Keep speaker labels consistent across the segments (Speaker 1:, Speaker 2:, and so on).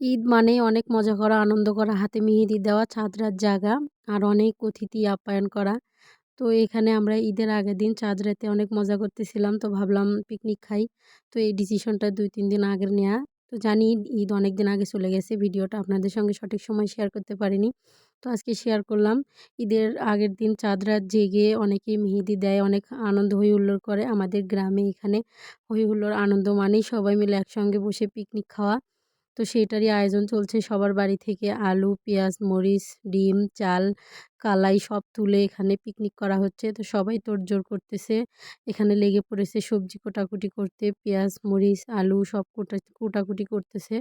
Speaker 1: ঈদ মানেই অনেক মজা করা, আনন্দ করা, হাতে মেহেদি দেওয়া চাঁদরাত জাগা আর অনেক অতিথি আপ্যায়ন করা। তো এখানে আমরা ঈদের আগের দিন চাঁদ রাতে অনেক মজা করতেছিলাম, তো ভাবলাম পিকনিক খাই। তো এই ডিসিশনটা দুই, তিন দিন আগের নেওয়া তো জানি ঈদ অনেক দিন আগে চলে গেছে, ভিডিওটা আপনাদের সঙ্গে সঠিক সময় শেয়ার করতে পারিনি। তো আজকে শেয়ার করলাম, ঈদের আগের দিন চাঁদ রাত জেগে অনেকেই মেহেদি দেয়, অনেক আনন্দ হই হুল্লোড় করে। আমাদের গ্রামে এখানে হই হুল্লোড়, আনন্দ মানেই সবাই মিলে একসঙ্গে বসে পিকনিক খাওয়া। তো সেটারই আয়োজন চলছে। সবার বাড়ি থেকে আলু, পেঁয়াজ, মরিচ, ডিম, চাল, কালাই সব তুলে এখানে পিকনিক করা হচ্ছে। তো সবাই তোড়জোড় করতেছে। এখানে লেগে পড়েছে সবজি কোটাকুটি করতে। পেঁয়াজ, মরিচ, আলু সব কোটা, কোটাকুটি করতেছে।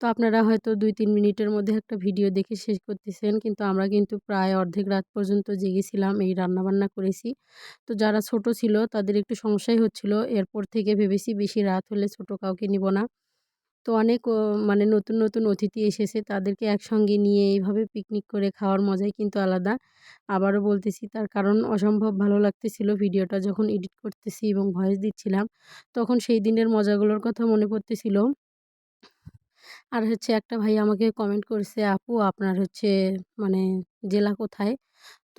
Speaker 1: তো আপনারা হয়তো দুই তিন মিনিটের মধ্যে একটা ভিডিও দেখে শেষ করতেছেন। কিন্তু আমরা কিন্তু প্রায় অর্ধেক রাত পর্যন্ত জেগেছিলাম, এই রান্নাবান্না করেছি। তো যারা ছোট ছিল তাদের একটু সমস্যাই হচ্ছিল। এরপর থেকে ভেবেছি বেশি রাত হলে ছোট কাউকে নিব না। তো অনেক মানে নতুন নতুন অতিথি এসেছে। তাদেরকে একসঙ্গে নিয়ে এইভাবে পিকনিক করে খাওয়ার মজাই কিন্তু আলাদা। আবারও বলতেছি, তার কারণ অসম্ভব ভালো লাগতেছিল ভিডিওটা যখন এডিট করতেছি এবং ভয়েস দিচ্ছিলাম। তখন সেই দিনের মজাগুলোর কথা মনে পড়তেছিল। আর হচ্ছে একটা ভাই আমাকে কমেন্ট করছে, আপু, আপনার হচ্ছে মানে জেলা কোথায়?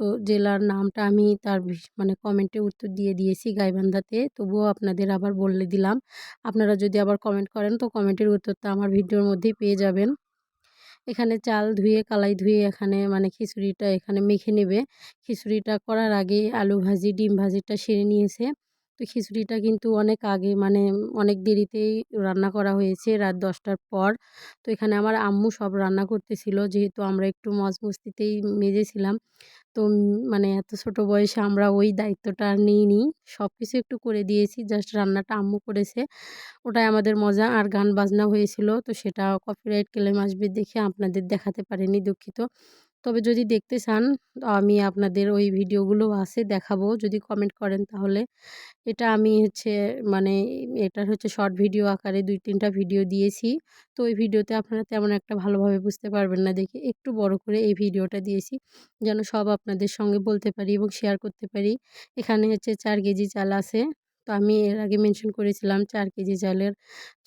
Speaker 1: তো জেলার নামটা আমি তার মানে কমেন্টে উত্তর দিয়ে দিয়েছি গাইবান্ধাতে। তবুও আপনাদের আবার বলে দিলাম। আপনারা যদি আবার কমেন্ট করেন তো কমেন্টের উত্তরটা আমার ভিডিওর মধ্যেই পেয়ে যাবেন। এখানে চাল ধুয়ে, কালাই ধুয়ে এখানে মানে খিচুড়িটা এখানে মেখে নেবে। খিচুড়িটা করার আগে আলু ভাজি, ডিম ভাজিটা সেরে নিয়েছে। তো খিচুড়িটা কিন্তু অনেক আগে মানে অনেক দেরিতেই রান্না করা হয়েছে রাত দশটার পর। তো এখানে আমার আম্মু সব রান্না করতেছিল, যেহেতু আমরা একটু মজ মস্তিতেই মেজেছিলাম। তো মানে এত ছোট বয়সে আমরা ওই দায়িত্বটা আর নিইনি। সব কিছু একটু করে দিয়েছি জাস্ট রান্নাটা আম্মু করেছে। ওটাই আমাদের মজা। আর গান বাজনা হয়েছিল, তো সেটা কপিরাইট ক্লেম আসবে দেখে আপনাদের দেখাতে পারিনি দুঃখিত। তবে যদি দেখতে চান, আমি আপনাদের ওই ভিডিওগুলো আছে দেখাবো। যদি কমেন্ট করেন তাহলে। এটা আমি হচ্ছে মানে এটার হচ্ছে শর্ট ভিডিও আকারে দুই তিনটা ভিডিও দিয়েছি। তো ওই ভিডিওতে আপনারা তেমন একটা ভালোভাবে বুঝতে পারবেন না দেখে। একটু বড় করে এই ভিডিওটা দিয়েছি, যেন সব আপনাদের সঙ্গে বলতে পারি এবং শেয়ার করতে পারি। এখানে হচ্ছে চার কেজি চাল আছে। তো আমি এর আগে মেনশন করেছিলাম, চার কেজি চালের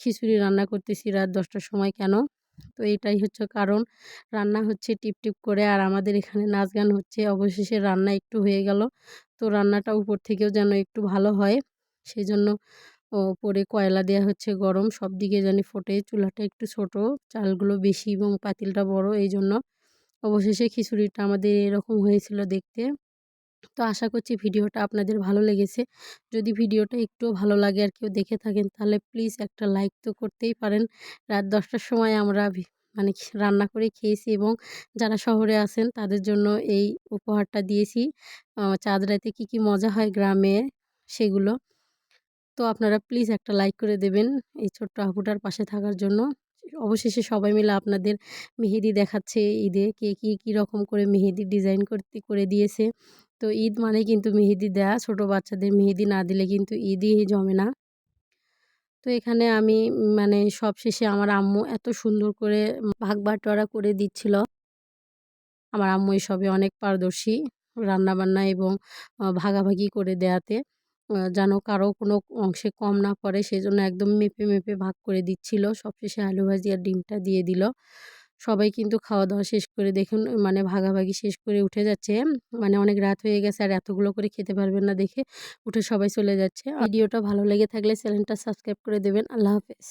Speaker 1: খিচুড়ি রান্না করতেছি রাত দশটার সময় কেন? তো এটাই হচ্ছে কারণ। রান্না হচ্ছে টিপ টিপ করে আর আমাদের এখানে নাচ গান হচ্ছে। অবশেষে রান্না একটু হয়ে গেল। তো রান্নাটা উপর থেকেও যেন একটু ভালো হয়। সেই জন্য ওপরে কয়লা দেওয়া হচ্ছে গরম। সব দিকে যেন ফোটে। চুলাটা একটু ছোট। চালগুলো বেশি এবং পাতিলটা বড়। এই জন্য অবশেষে খিচুড়িটা আমাদের এরকম হয়েছিল দেখতে। তো আশা করছি ভিডিওটা আপনাদের ভালো লেগেছে। যদি ভিডিওটা একটুও ভালো লাগে আর কেউ দেখে থাকেন, তাহলে প্লিজ একটা লাইক তো করতেই পারেন। রাত দশটার সময় আমরা মানে রান্না করে খেয়েছি এবং যারা শহরে আছেন, তাদের জন্য এই উপহারটা দিয়েছি। চাঁদ রাতে কী কী মজা হয় গ্রামে, সেগুলো। তো আপনারা প্লিজ একটা লাইক করে দেবেন এই ছোট্ট আপুটার পাশে থাকার জন্য। অবশেষে সবাই মিলে আপনাদের মেহেদি দেখাচ্ছে ঈদে, কে কী কী রকম করে মেহেদি ডিজাইন করতে, করে দিয়েছে। তো ঈদ মানে কিন্তু মেহেদি দেয়া। ছোট বাচ্চাদের মেহেদি না দিলে কিন্তু ঈদই জমে না। তো এখানে আমি মানে সব শেষে আমার আম্মু এত সুন্দর করে ভাগ বাটোয়ারা করে দিচ্ছিল। আমার আম্মু এসবে অনেক পারদর্শী রান্নাবান্না এবং ভাগাভাগি করে দেয়াতে। যেন কারও কোনো অংশে কম না পড়ে, সেজন্য একদম মেপে মেপে ভাগ করে দিচ্ছিল। সবশেষে আলু ভাজি আর ডিমটা দিয়ে দিল। সবাই কিন্তু খাওয়া দাওয়া শেষ করে দেখুন মানে ভাগাভাগি শেষ করে উঠে যাচ্ছে। মানে অনেক রাত হয়ে গেছে আর এতগুলো করে খেতে পারবেন না দেখে উঠে সবাই চলে যাচ্ছে। ভিডিওটা ভালো লেগে থাকলে চ্যানেলটা সাবস্ক্রাইব করে দেবেন। আল্লাহ হাফেজ।